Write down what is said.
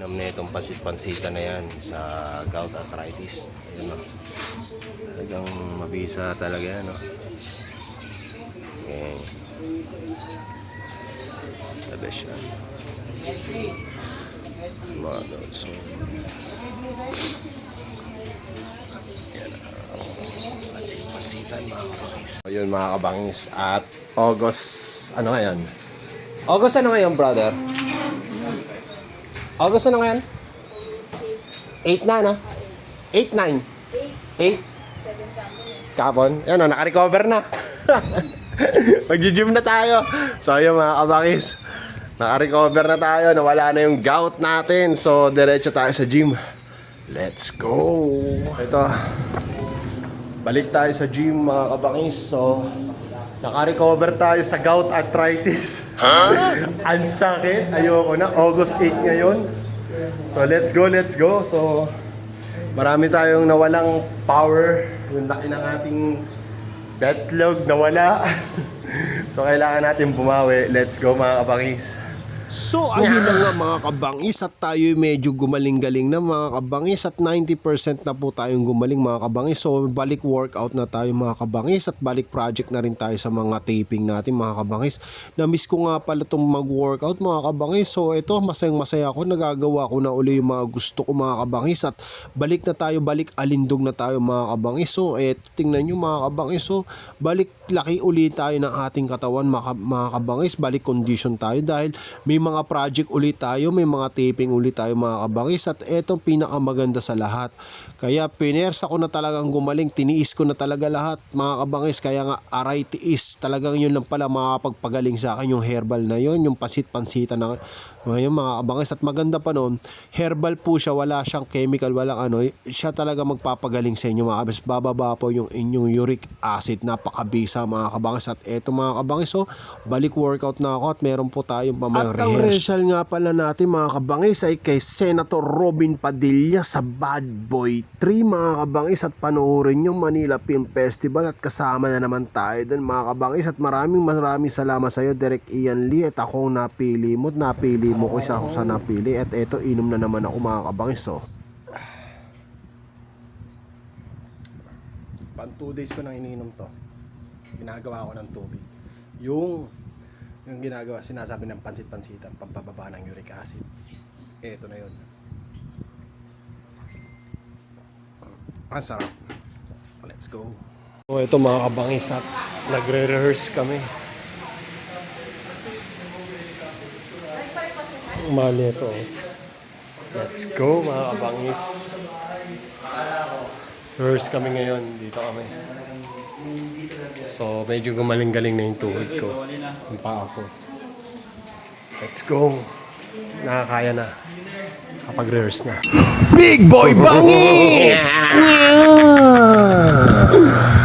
Nam na itong pansit-pansita na yan sa gout arthritis. Ayun o. Talagang mabisa talaga yan o. Okay. Sabi siya. Mga so, yan mga kabangis. Ayun mga. At August, ano ngayon? August ano ngayon brother? August ano ngayon? 8 na, no? 8, 9. 8. Kapon. Yan, o, naka-recover na. Mag-gym na tayo. So, yun mga kabakis. Naka-recover na tayo. Nawala na yung gout natin. So, diretso tayo sa gym. Let's go. Ito. Balik tayo sa gym mga kabakis. So, naka-recover tayo sa gout arthritis. Ang sakit. Ayoko na. August 8 ngayon. So, let's go, let's go. So, marami tayong nawalang power. Yung laki ng ating betlog nawala. so, kailangan natin bumawi. Let's go mga kabangis. So ayun na nga mga kabangis at tayo medyo gumaling-galing na mga kabangis at 90% na po tayong gumaling mga kabangis. So balik workout na tayo mga kabangis at balik project na rin tayo sa mga taping natin mga kabangis. Na-miss ko nga pala itong mag-workout mga kabangis. So ito masayang masaya ako. Nagagawa ko na uli yung mga gusto ko mga kabangis at balik na tayo, balik alindog na tayo mga kabangis. So eto tingnan nyo mga kabangis. So balik laki uli tayo ng ating katawan mga, mga kabangis. Balik condition tayo dahil may mga project ulit tayo, may mga taping ulit tayo mga kabangis at etong pinakamaganda sa lahat. Kaya pinersa ko na talagang gumaling, tiniis ko na talaga lahat mga kabangis. Kaya nga aray tiis, talagang yun lang pala makapagpagaling sa akin yung herbal na yun, yung pasit-pansita na ngayon mga kabangis at maganda pa noon, herbal po siya, wala siyang chemical, walang ano, siya talaga magpapagaling sa inyo mga kabangis. Bababa po yung inyong uric acid, napakabisa mga kabangis. At eto mga kabangis, so balik workout na ako at meron po tayong pamayang At ang rehearsal nga pala natin mga kabangis ay kay Senator Robin Padilla sa Bad Boy 3 mga kabangis at panoorin yung Manila Film Festival. At kasama na naman tayo dun mga kabangis at maraming maraming salamat sa iyo Derek Ian Lee. At ako ang napili mo at napili mo ko isa ako sa napili at eto inom na naman ako mga kabangis so Pan 2 days ko nang iniinom to. Ginagawa ko ng tubig. Yung yung ginagawa, sinasabi ng pansit-pansitan, pampababa ng uric acid. Ito na yun. Ang sarap. Let's go. So ito mga kabangis at nagre-rehearse kami. Ito. oh. Let's go mga kabangis. Rehearse kami ngayon. Dito kami. So medyo gumaling-galing na yung tuhod ko. Yung paa ko. Let's go. Nakakaya na. Kapag rehearse na. Big Boy Bangis!